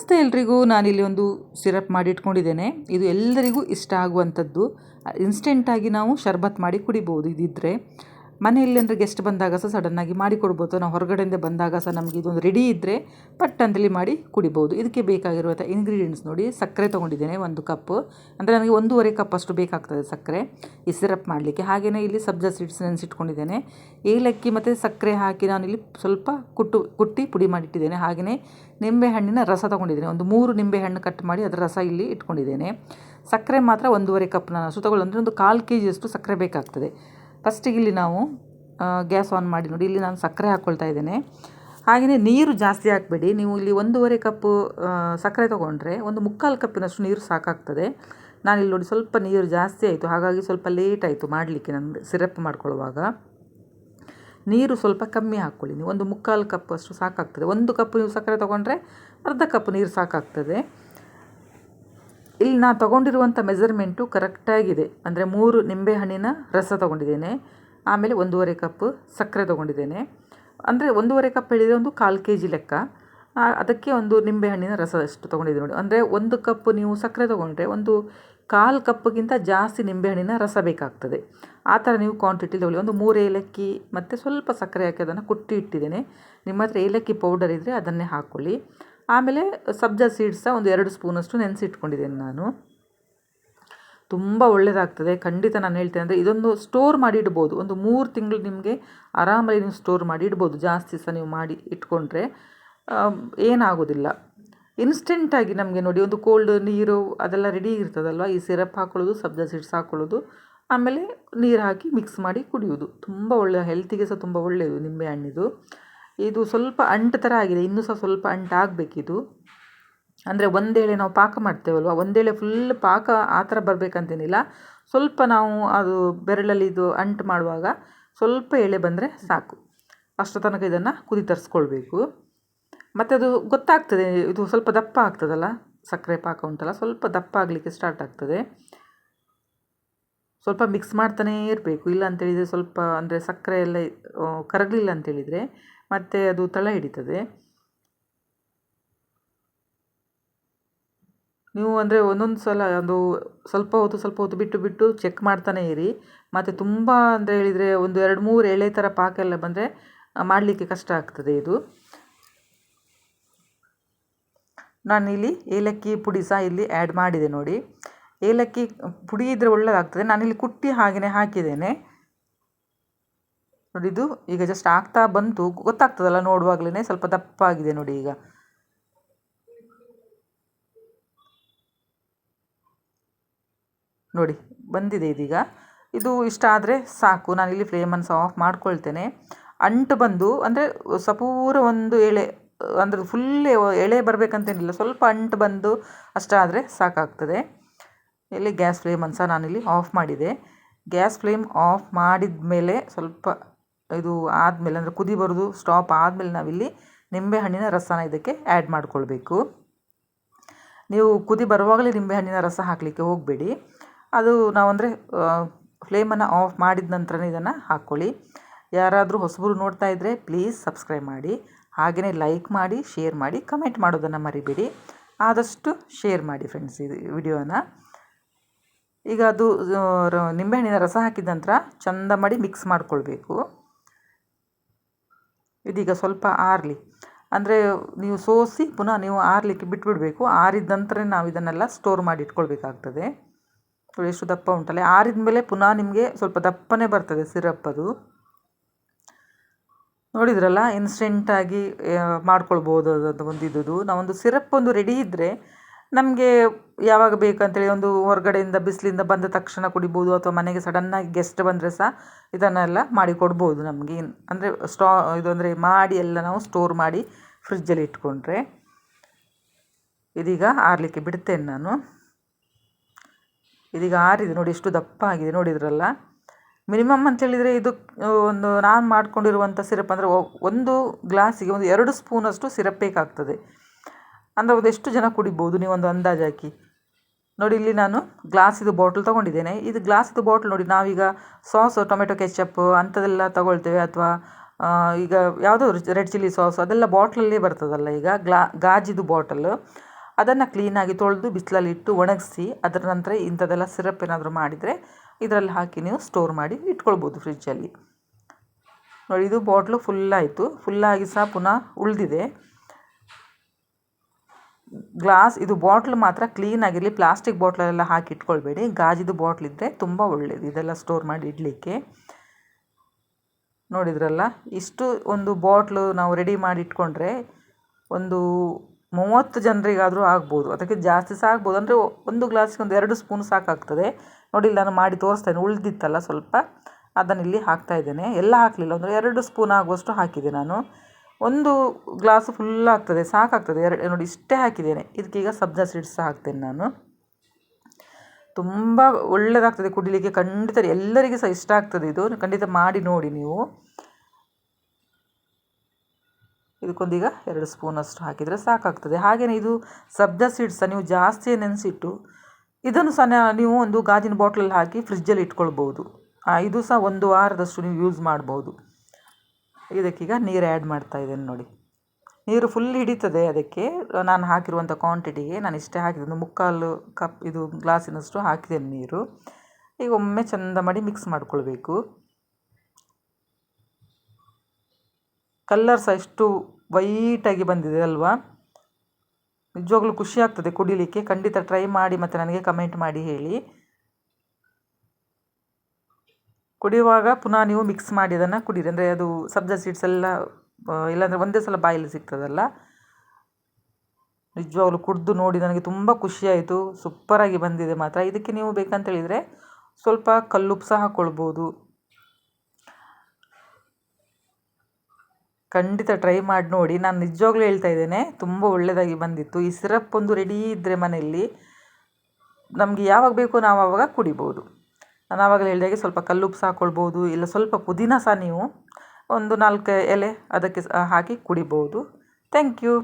ನಮಸ್ತೆ ಎಲ್ರಿಗೂ. ನಾನಿಲ್ಲಿ ಒಂದು ಸಿರಪ್ ಮಾಡಿ ಇಟ್ಕೊಂಡಿದ್ದೇನೆ ಇದು ಎಲ್ಲರಿಗೂ ಇಷ್ಟ ಆಗುವಂಥದ್ದು. ಇನ್ಸ್ಟೆಂಟಾಗಿ ನಾವು ಶರ್ಬತ್ ಮಾಡಿ ಕುಡಿಬೋದು ಇದಿದ್ದರೆ ಮನೆಯಲ್ಲಿ ಅಂದರೆ ಗೆಸ್ಟ್ ಬಂದಾಗ ಸಹ ಸಡನ್ನಾಗಿ ಮಾಡಿ ಕೊಡ್ಬೋದು ನಾವು ಹೊರಗಡೆಯಿಂದ ಬಂದಾಗ ಸಹ ನಮಗೆ ಇದೊಂದು ರೆಡಿ ಇದ್ದರೆ ಪಟ್ ಅಂತೇಳಿ ಮಾಡಿ ಕುಡಿಬೋದು. ಇದಕ್ಕೆ ಬೇಕಾಗಿರುವಂಥ ಇಂಗ್ರೀಡಿಯೆಂಟ್ಸ್ ನೋಡಿ, ಸಕ್ಕರೆ ತೊಗೊಂಡಿದ್ದೇನೆ ಒಂದು ಕಪ್ ಅಂದರೆ ನನಗೆ ಒಂದೂವರೆ ಕಪ್ ಅಷ್ಟು ಬೇಕಾಗ್ತದೆ ಸಕ್ಕರೆ. ಈ ಸಿರಪ್ ಮಾಡಲಿಕ್ಕೆ. ಹಾಗೆಯೇ ಇಲ್ಲಿ ಸಬ್ಜಾ ಸೀಡ್ಸ್ ನೆನೆಸಿಟ್ಕೊಂಡಿದ್ದೇನೆ. ಏಲಕ್ಕಿ ಮತ್ತು ಸಕ್ಕರೆ ಹಾಕಿ ನಾನು ಇಲ್ಲಿ ಸ್ವಲ್ಪ ಕುಟ್ಟು, ಕುಟ್ಟಿ ಪುಡಿ ಮಾಡಿಟ್ಟಿದ್ದೇನೆ. ಹಾಗೆಯೇ ನಿಂಬೆಹಣ್ಣಿನ ರಸ ತೊಗೊಂಡಿದ್ದೇನೆ. ಒಂದು ಮೂರು ನಿಂಬೆಹಣ್ಣು ಕಟ್ ಮಾಡಿ ಅದರ ರಸ ಇಲ್ಲಿ ಇಟ್ಕೊಂಡಿದ್ದೇನೆ. ಸಕ್ಕರೆ ಮಾತ್ರ ಒಂದೂವರೆ ಕಪ್ ನಾನು ಅಷ್ಟು ಅಂದರೆ ಒಂದು ಕಾಲು ಕೆ ಜಿಯಷ್ಟು ಸಕ್ಕರೆ ಬೇಕಾಗ್ತದೆ. ಫಸ್ಟಿಗೆ ಇಲ್ಲಿ ನಾವು ಗ್ಯಾಸ್ ಆನ್ ಮಾಡಿ ನೋಡಿ. ಇಲ್ಲಿ ನಾನು ಸಕ್ಕರೆ ಹಾಕ್ಕೊಳ್ತಾ ಇದ್ದೇನೆ. ಹಾಗೆಯೇ ನೀರು ಜಾಸ್ತಿ ಹಾಕಬೇಡಿ. ನೀವು ಇಲ್ಲಿ ಒಂದೂವರೆ ಕಪ್ಪು ಸಕ್ಕರೆ ತೊಗೊಂಡ್ರೆ ಒಂದು ಮುಕ್ಕಾಲು ಕಪ್ಪಿನಷ್ಟು ನೀರು ಸಾಕಾಗ್ತದೆ. ನಾನಿಲ್ಲಿ ನೋಡಿ ಸ್ವಲ್ಪ ನೀರು ಜಾಸ್ತಿ ಆಯಿತು. ಹಾಗಾಗಿ ಸ್ವಲ್ಪ ಲೇಟ್ ಆಯಿತು ಮಾಡಲಿಕ್ಕೆ ನಾನು ಸಿರಪ್ ಮಾಡ್ಕೊಳ್ಳುವಾಗ. ನೀರು ಸ್ವಲ್ಪ ಕಮ್ಮಿ ಹಾಕ್ಕೊಳ್ಳಿ. ನೀವು ಒಂದು ಮುಕ್ಕಾಲು ಕಪ್ ಅಷ್ಟು ಸಾಕಾಗ್ತದೆ. ಒಂದು ಕಪ್ ನೀವು ಸಕ್ಕರೆ ತೊಗೊಂಡ್ರೆ ಅರ್ಧ ಕಪ್ ನೀರು ಸಾಕಾಗ್ತದೆ. ಇಲ್ಲಿ ನಾನು ತೊಗೊಂಡಿರುವಂಥ ಮೆಸರ್ಮೆಂಟು ಕರೆಕ್ಟಾಗಿದೆ ಅಂದರೆ ಮೂರು ನಿಂಬೆಹಣ್ಣಿನ ರಸ ತೊಗೊಂಡಿದ್ದೇನೆ. ಆಮೇಲೆ ಒಂದೂವರೆ ಕಪ್ ಸಕ್ಕರೆ ತೊಗೊಂಡಿದ್ದೇನೆ. ಅಂದರೆ ಒಂದೂವರೆ ಕಪ್ ಹೇಳಿದರೆ ಒಂದು ಕಾಲು ಕೆ ಜಿ ಲೆಕ್ಕ ಅದಕ್ಕೆ ಒಂದು ನಿಂಬೆಹಣ್ಣಿನ ರಸ ಅಷ್ಟು ತೊಗೊಂಡಿದ್ದೀನಿ ನೋಡಿ. ಅಂದರೆ ಒಂದು ಕಪ್ ನೀವು ಸಕ್ಕರೆ ತೊಗೊಂಡ್ರೆ ಒಂದು ಕಾಲು ಕಪ್ಗಿಂತ ಜಾಸ್ತಿ ನಿಂಬೆಹಣ್ಣಿನ ರಸ ಬೇಕಾಗ್ತದೆ. ಆ ಥರ ನೀವು ಕ್ವಾಂಟಿಟಿ ತೊಗೊಳ್ಳಿ. ಒಂದು ಮೂರು ಏಲಕ್ಕಿ ಮತ್ತು ಸ್ವಲ್ಪ ಸಕ್ಕರೆ ಹಾಕಿ ಅದನ್ನು ಕುಟ್ಟಿ ಇಟ್ಟಿದ್ದೇನೆ. ನಿಮ್ಮ ಹತ್ರ ಏಲಕ್ಕಿ ಪೌಡರ್ ಇದ್ದರೆ ಅದನ್ನೇ ಹಾಕ್ಕೊಳ್ಳಿ ಆಮೇಲೆ ಸಬ್ಜಾ ಸೀಡ್ಸ ಒಂದು ಎರಡು ಸ್ಪೂನಷ್ಟು ನೆನೆಸಿಟ್ಕೊಂಡಿದ್ದೇನೆ ನಾನು. ತುಂಬ ಒಳ್ಳೆಯದಾಗ್ತದೆ ಖಂಡಿತ ನಾನು ಹೇಳ್ತೇನೆ ಅಂದರೆ ಇದೊಂದು ಸ್ಟೋರ್ ಮಾಡಿ ಇಡ್ಬೋದು. ಒಂದು ಮೂರು ತಿಂಗಳು ನಿಮಗೆ ಆರಾಮಾಗಿ ನೀವು ಸ್ಟೋರ್ ಮಾಡಿ ಇಡ್ಬೋದು. ಜಾಸ್ತಿ ಸಹ ನೀವು ಮಾಡಿ ಇಟ್ಕೊಂಡ್ರೆ ಏನಾಗೋದಿಲ್ಲ. ಇನ್ಸ್ಟೆಂಟಾಗಿ ನಮಗೆ ನೋಡಿ ಒಂದು ಕೋಲ್ಡ್ ನೀರು ಅದೆಲ್ಲ ರೆಡಿ ಇರ್ತದಲ್ವ? ಈ ಸಿರಪ್ ಹಾಕೊಳ್ಳೋದು, ಸಬ್ಜಾ ಸೀಡ್ಸ್ ಹಾಕೊಳ್ಳೋದು, ಆಮೇಲೆ ನೀರು ಹಾಕಿ ಮಿಕ್ಸ್ ಮಾಡಿ ಕುಡಿಯೋದು ತುಂಬ ಒಳ್ಳೆಯ ಹೆಲ್ತಿಗೆ ಸಹ ತುಂಬ ಒಳ್ಳೆಯದು ನಿಂಬೆಹಣ್ಣಿದು ಇದು ಸ್ವಲ್ಪ ಅಂಟು ಥರ ಆಗಿದೆ. ಇನ್ನೂ ಸಹ ಸ್ವಲ್ಪ ಅಂಟು ಆಗಬೇಕಿದು ಅಂದರೆ ಒಂದೇಳೆ ನಾವು ಪಾಕ ಮಾಡ್ತೇವಲ್ವ? ಒಂದೇಳೆ ಫುಲ್ ಪಾಕ ಆ ಥರ ಬರಬೇಕಂತೇನಿಲ್ಲ. ಸ್ವಲ್ಪ ನಾವು ಅದು ಬೆರಳಲ್ಲಿ ಇದು ಅಂಟು ಮಾಡುವಾಗ ಸ್ವಲ್ಪ ಎಳೆ ಬಂದರೆ ಸಾಕು. ಅಷ್ಟು ತನಕ ಇದನ್ನು ಕುದಿ ತರಿಸ್ಕೊಳ್ಬೇಕು. ಮತ್ತು ಅದು ಗೊತ್ತಾಗ್ತದೆ. ಇದು ಸ್ವಲ್ಪ ದಪ್ಪ ಆಗ್ತದಲ್ಲ? ಸಕ್ಕರೆ ಪಾಕ ಉಂಟಲ್ಲ, ಸ್ವಲ್ಪ ದಪ್ಪ ಆಗಲಿಕ್ಕೆ ಸ್ಟಾರ್ಟ್ ಆಗ್ತದೆ. ಸ್ವಲ್ಪ ಮಿಕ್ಸ್ ಮಾಡ್ತಾನೇ ಇರಬೇಕು. ಇಲ್ಲ ಅಂತೇಳಿದರೆ ಸ್ವಲ್ಪ ಅಂದರೆ ಸಕ್ಕರೆ ಎಲ್ಲ ಕರಗಲಿಲ್ಲ ಅಂತೇಳಿದರೆ ಮತ್ತು ಅದು ತಳ ಹಿಡಿತದೆ. ನೀವು ಅಂದರೆ ಒಂದೊಂದು ಸಲ ಒಂದು ಸ್ವಲ್ಪ ಹೊತ್ತು ಸ್ವಲ್ಪ ಹೊತ್ತು ಬಿಟ್ಟು ಬಿಟ್ಟು ಚೆಕ್ ಮಾಡ್ತಾನೇ ಇರಿ. ಮತ್ತು ತುಂಬ ಅಂದರೆ ಹೇಳಿದರೆ ಒಂದು ಎರಡು ಮೂರು ಎಳೆ ಥರ ಪಾಕ ಎಲ್ಲ ಬಂದರೆ ಮಾಡಲಿಕ್ಕೆ ಕಷ್ಟ ಆಗ್ತದೆ ಇದು. ನಾನಿಲ್ಲಿ ಏಲಕ್ಕಿ ಪುಡಿ ಸಹ ಇಲ್ಲಿ ಆ್ಯಡ್ ಮಾಡಿದೆ ನೋಡಿ. ಏಲಕ್ಕಿ ಪುಡಿ ಇದ್ದರೆ ಒಳ್ಳೆಯದಾಗ್ತದೆ ನಾನಿಲ್ಲಿ ಕುಟ್ಟಿ ಹಾಗೆಯೇ ಹಾಕಿದ್ದೇನೆ. ನೋಡಿ, ಇದು ಈಗ ಜಸ್ಟ್ ಆಗ್ತಾ ಬಂತು. ಗೊತ್ತಾಗ್ತದಲ್ಲ ನೋಡುವಾಗಲೇ ಸ್ವಲ್ಪ ದಪ್ಪಾಗಿದೆ ನೋಡಿ ಈಗ. ನೋಡಿ, ಬಂದಿದೆ ಇದೀಗ. ಇದು ಇಷ್ಟ ಆದರೆ ಸಾಕು. ನಾನಿಲ್ಲಿ ಫ್ಲೇಮನ್ನು ಸಹ ಆಫ್ ಮಾಡ್ಕೊಳ್ತೇನೆ. ಅಂಟು ಬಂದು, ಅಂದರೆ ಸಪೂರ ಒಂದು ಎಳೆ, ಅಂದರೆ ಫುಲ್ ಎಳೆ ಬರಬೇಕಂತೇನಿಲ್ಲ. ಸ್ವಲ್ಪ ಅಂಟು ಬಂದು ಅಷ್ಟಾದರೆ ಸಾಕಾಗ್ತದೆ. ಇಲ್ಲಿ ಗ್ಯಾಸ್ ಫ್ಲೇಮನ್ನು ಸಹ ನಾನಿಲ್ಲಿ ಆಫ್ ಮಾಡಿದೆ. ಗ್ಯಾಸ್ ಫ್ಲೇಮ್ ಆಫ್ ಮಾಡಿದ ಮೇಲೆ ಸ್ವಲ್ಪ ಇದು ಆದಮೇಲೆ ಅಂದರೆ ಕುದಿ ಬರೋದು ಸ್ಟಾಪ್ ಆದಮೇಲೆ ನಾವಿಲ್ಲಿ ನಿಂಬೆಹಣ್ಣಿನ ರಸನ ಇದಕ್ಕೆ ಆ್ಯಡ್ ಮಾಡಿಕೊಳ್ಬೇಕು. ನೀವು ಕುದಿ ಬರುವಾಗಲೇ ನಿಂಬೆಹಣ್ಣಿನ ರಸ ಹಾಕಲಿಕ್ಕೆ ಹೋಗಬೇಡಿ. ಅದು ನಾವು ಅಂದರೆ ಫ್ಲೇಮನ್ನು ಆಫ್ ಮಾಡಿದ ನಂತರನೇ ಇದನ್ನು ಹಾಕ್ಕೊಳ್ಳಿ ಯಾರಾದರೂ ಹೊಸಬರು ನೋಡ್ತಾ ಇದ್ದರೆ ಪ್ಲೀಸ್ ಸಬ್ಸ್ಕ್ರೈಬ್ ಮಾಡಿ. ಹಾಗೆಯೇ ಲೈಕ್ ಮಾಡಿ ಶೇರ್ ಮಾಡಿ ಕಮೆಂಟ್ ಮಾಡೋದನ್ನು ಮರಿಬೇಡಿ. ಆದಷ್ಟು ಶೇರ್ ಮಾಡಿ ಫ್ರೆಂಡ್ಸ್ ಇದು ವಿಡಿಯೋನ ಈಗ ಅದು ನಿಂಬೆಹಣ್ಣಿನ ರಸ ಹಾಕಿದ ನಂತರ ಚಂದ ಮಾಡಿ ಮಿಕ್ಸ್ ಮಾಡಿಕೊಳ್ಬೇಕು. ಇದೀಗ ಸ್ವಲ್ಪ ಆರಲಿ. ಅಂದರೆ ನೀವು ಸೋಸಿ ಪುನಃ ನೀವು ಆರಲಿಕ್ಕೆ ಬಿಟ್ಬಿಡಬೇಕು. ಆರಿದ ನಂತರ ನಾವು ಇದನ್ನೆಲ್ಲ ಸ್ಟೋರ್ ಮಾಡಿ ಇಟ್ಕೊಳ್ಬೇಕಾಗ್ತದೆ. ಎಷ್ಟು ದಪ್ಪ ಉಂಟಲ್ಲ. ಆರಿದ ಮೇಲೆ ಪುನಃ ನಿಮಗೆ ಸ್ವಲ್ಪ ದಪ್ಪನೇ ಬರ್ತದೆ ಸಿರಪ್ ಅದು. ನೋಡಿದ್ರಲ್ಲ ಇನ್ಸ್ಟೆಂಟಾಗಿ ಮಾಡ್ಕೊಳ್ಬೋದು ಅದು ಒಂದು ಇದ್ದು ನಾವೊಂದು ಸಿರಪ್ ಒಂದು ರೆಡಿ ಇದ್ದರೆ ನಮಗೆ ಯಾವಾಗ ಬೇಕಂತೇಳಿ ಒಂದು ಹೊರಗಡೆಯಿಂದ ಬಿಸಿಲಿಂದ ಬಂದ ತಕ್ಷಣ ಕುಡಿಬೋದು ಅಥವಾ ಮನೆಗೆ ಸಡನ್ನಾಗಿ ಗೆಸ್ಟ್ ಬಂದರೆ ಸಹ ಇದನ್ನೆಲ್ಲ ಮಾಡಿ ಕೊಡ್ಬೋದು ನಮಗೆ. ಅಂದರೆ ಸ್ಟಾ ಇದು ಅಂದರೆ ಮಾಡಿ ಎಲ್ಲ ನಾವು ಸ್ಟೋರ್ ಮಾಡಿ ಫ್ರಿಜ್ಜಲ್ಲಿ ಇಟ್ಕೊಂಡ್ರೆ ಇದೀಗ ಆರಲಿಕ್ಕೆ ಬಿಡ್ತೇನೆ ನಾನು. ಇದೀಗ ಆರಿದೆ ನೋಡಿ ಎಷ್ಟು ದಪ್ಪ ಆಗಿದೆ ನೋಡಿದ್ರಲ್ಲ. ಮಿನಿಮಮ್ ಅಂತೇಳಿದರೆ ಇದು ಒಂದು ನಾನು ಮಾಡ್ಕೊಂಡಿರುವಂಥ ಸಿರಪ್ ಅಂದರೆ ಒಂದು ಗ್ಲಾಸಿಗೆ ಒಂದು ಎರಡು ಸ್ಪೂನಷ್ಟು ಸಿರಪ್ ಬೇಕಾಗ್ತದೆ. ಅಂದರೆ ಎಷ್ಟು ಜನ ಕುಡಿಬೋದು? ನೀವೊಂದು ಅಂದಾಜು ಹಾಕಿ. ನೋಡಿ, ಇಲ್ಲಿ ನಾನು ಗ್ಲಾಸಿದು ಬಾಟ್ಲ್ ತೊಗೊಂಡಿದ್ದೇನೆ. ಇದು ಗ್ಲಾಸಿದು ಬಾಟ್ಲ್ ನೋಡಿ, ನಾವೀಗ ಸಾಸ್ ಟೊಮೆಟೊ ಕೆಚಪ್ ಅಂಥದ್ದೆಲ್ಲ ತೊಗೊಳ್ತೇವೆ ಅಥವಾ ಈಗ ಯಾವುದೋ ರೆಡ್ ಚಿಲ್ಲಿ ಸಾಸ್ ಅದೆಲ್ಲ ಬಾಟ್ಲಲ್ಲೇ ಬರ್ತದಲ್ಲ ಈಗ, ಗ್ಲಾ, ಗಾಜಿದು ಬಾಟಲ್ ಅದನ್ನು ಕ್ಲೀನಾಗಿ ತೊಳೆದು ಬಿಸಿಲಲ್ಲಿ ಇಟ್ಟು ಒಣಗಿಸಿ, ಅದರ ನಂತರ ಇಂಥದ್ದೆಲ್ಲ ಸಿರಪ್ ಏನಾದರೂ ಮಾಡಿದರೆ ಇದರಲ್ಲಿ ಹಾಕಿ ನೀವು ಸ್ಟೋರ್ ಮಾಡಿ ಇಟ್ಕೊಳ್ಬೋದು ಫ್ರಿಜ್ಜಲ್ಲಿ ನೋಡಿ, ಇದು ಬಾಟ್ಲು ಫುಲ್ಲಾಯಿತು ಫುಲ್ಲಾಗಿ ಸಹ ಪುನಃ ಉಳಿದಿದೆ. ಗ್ಲಾಸ್, ಇದು ಬಾಟ್ಲ್ ಮಾತ್ರ ಕ್ಲೀನ್ ಆಗಿರಲಿ, ಪ್ಲಾಸ್ಟಿಕ್ ಬಾಟ್ಲಲ್ಲೆಲ್ಲ ಹಾಕಿ ಇಟ್ಕೊಳ್ಬೇಡಿ. ಗಾಜಿದು ಬಾಟ್ಲ್ ಇದ್ದರೆ ತುಂಬ ಒಳ್ಳೆಯದು ಇದೆಲ್ಲ ಸ್ಟೋರ್ ಮಾಡಿ ಇಡಲಿಕ್ಕೆ. ನೋಡಿದ್ರಲ್ಲ, ಇಷ್ಟು ಒಂದು ಬಾಟ್ಲು ನಾವು ರೆಡಿ ಮಾಡಿ ಇಟ್ಕೊಂಡ್ರೆ ಒಂದು ಮೂವತ್ತು ಜನರಿಗಾದರೂ ಆಗ್ಬೋದು. ಅದಕ್ಕೆ ಜಾಸ್ತಿ ಸಹ ಆಗ್ಬೋದು ಅಂದರೆ ಒಂದು ಗ್ಲಾಸ್ಗೆ ಒಂದು ಎರಡು ಸ್ಪೂನ್ ಸಾಕಾಗ್ತದೆ. ನೋಡಿ ನಾನು ಮಾಡಿ ತೋರಿಸ್ತೇನೆ ಉಳಿದಿತ್ತಲ್ಲ ಸ್ವಲ್ಪ. ಅದನ್ನು ಇಲ್ಲಿ ಹಾಕ್ತಾ ಇದ್ದೇನೆ. ಎಲ್ಲ ಹಾಕಲಿಲ್ಲ, ಅಂದರೆ ಎರಡು ಸ್ಪೂನ್ ಆಗುವಷ್ಟು ಹಾಕಿದೆ ನಾನು. ಒಂದು ಗ್ಲಾಸ್ ಫುಲ್ ಆಗ್ತದೆ, ಸಾಕಾಗ್ತದೆ. ಎರಡು, ನೋಡಿ, ಇಷ್ಟೇ ಹಾಕಿದ್ದೇನೆ. ಇದಕ್ಕೀಗ ಸಬ್ಜಾ ಸೀಡ್ಸ್ ಸಹ ಹಾಕ್ತೇನೆ ನಾನು. ತುಂಬ ಒಳ್ಳೆಯದಾಗ್ತದೆ ಕುಡಿಲಿಕ್ಕೆ. ಖಂಡಿತ ಎಲ್ಲರಿಗೆ ಸಹ ಇಷ್ಟ ಆಗ್ತದೆ ಇದು. ಖಂಡಿತ ಮಾಡಿ ನೋಡಿ ನೀವು. ಇದಕ್ಕೊಂದೀಗ ಎರಡು ಸ್ಪೂನಷ್ಟು ಹಾಕಿದರೆ ಸಾಕಾಗ್ತದೆ. ಹಾಗೆಯೇ ಇದು ಸಬ್ಜಾ ಸೀಡ್ಸ್ ನೀವು ಜಾಸ್ತಿ ನೆನೆಸಿಟ್ಟು, ಇದನ್ನು ಸಹ ನೀವು ಒಂದು ಗಾಜಿನ ಬಾಟ್ಲಲ್ಲಿ ಹಾಕಿ ಫ್ರಿಜ್ಜಲ್ಲಿ ಇಟ್ಕೊಳ್ಬೋದು. ಇದು ಸಹ ಒಂದು ವಾರದಷ್ಟು ನೀವು ಯೂಸ್ ಮಾಡ್ಬೋದು. ಇದಕ್ಕೀಗ ನೀರು ಆ್ಯಡ್ ಮಾಡ್ತಾ ಇದ್ದೇನೆ ನೋಡಿ. ನೀರು ಫುಲ್ ಹಿಡಿತದೆ ಅದಕ್ಕೆ. ನಾನು ಹಾಕಿರುವಂಥ ಕ್ವಾಂಟಿಟಿಗೆ ನಾನು ಇಷ್ಟೇ ಹಾಕಿದೆ ಒಂದು ಮುಕ್ಕಾಲು ಕಪ್ ಇದು ಗ್ಲಾಸಿನಷ್ಟು ಹಾಕಿದ್ದೇನೆ ನೀರು. ಈಗ ಒಮ್ಮೆ ಚಂದ ಮಾಡಿ ಮಿಕ್ಸ್ ಮಾಡ್ಕೊಳ್ಬೇಕು. ಕಲ್ಲರ್ ಸಹ ಎಷ್ಟು ವೈಟಾಗಿ ಬಂದಿದೆ ಅಲ್ವಾ? ನಿಜವಾಗ್ಲೂ ಖುಷಿ ಆಗ್ತದೆ ಕುಡಿಲಿಕ್ಕೆ. ಖಂಡಿತ ಟ್ರೈ ಮಾಡಿ ಮತ್ತು ನನಗೆ ಕಮೆಂಟ್ ಮಾಡಿ ಹೇಳಿ. ಕುಡಿಯುವಾಗ ಪುನಃ ನೀವು ಮಿಕ್ಸ್ ಮಾಡಿ ಅದನ್ನು ಕುಡೀರಿ. ಅಂದರೆ ಅದು ಸಬ್ಜಾ ಸೀಡ್ಸ್ ಎಲ್ಲ ಇಲ್ಲಾಂದರೆ ಒಂದೇ ಸಲ ಬಾಯಲ್ಲಿ ಸಿಗ್ತದಲ್ಲ. ನಿಜವಾಗ್ಲೂ ಕುಡಿದು ನೋಡಿ ನನಗೆ ತುಂಬ ಖುಷಿಯಾಯಿತು ಸೂಪರಾಗಿ ಬಂದಿದೆ ಮಾತ್ರ. ಇದಕ್ಕೆ ನೀವು ಬೇಕಂತೇಳಿದರೆ ಸ್ವಲ್ಪ ಕಲ್ಲುಪ್ಪು ಸಹ ಹಾಕ್ಕೊಳ್ಬೋದು ಖಂಡಿತ ಟ್ರೈ ಮಾಡಿ ನೋಡಿ. ನಾನು ನಿಜವಾಗ್ಲೂ ಹೇಳ್ತಾ ಇದ್ದೇನೆ, ತುಂಬ ಒಳ್ಳೆಯದಾಗಿ ಬಂದಿತ್ತು. ಈ ಸಿರಪ್ ಒಂದು ರೆಡಿ ಇದ್ದರೆ ಮನೆಯಲ್ಲಿ ನಮಗೆ ಯಾವಾಗ ಬೇಕೋ ನಾವು ಆವಾಗ ಕುಡಿಬೋದು. ನಾನು ಆವಾಗಲೇ ಹೇಳಿದಾಗೆ ಸ್ವಲ್ಪ ಕಲ್ಲುಪ್ಪು ಸಹ ಹಾಕ್ಕೊಳ್ಬೋದು ಇಲ್ಲ ಸ್ವಲ್ಪ ಪುದೀನ ಸಹ ನೀವು ಒಂದು ನಾಲ್ಕು ಎಲೆ ಅದಕ್ಕೆ ಹಾಕಿ ಕುಡಿಬೋದು. Thank you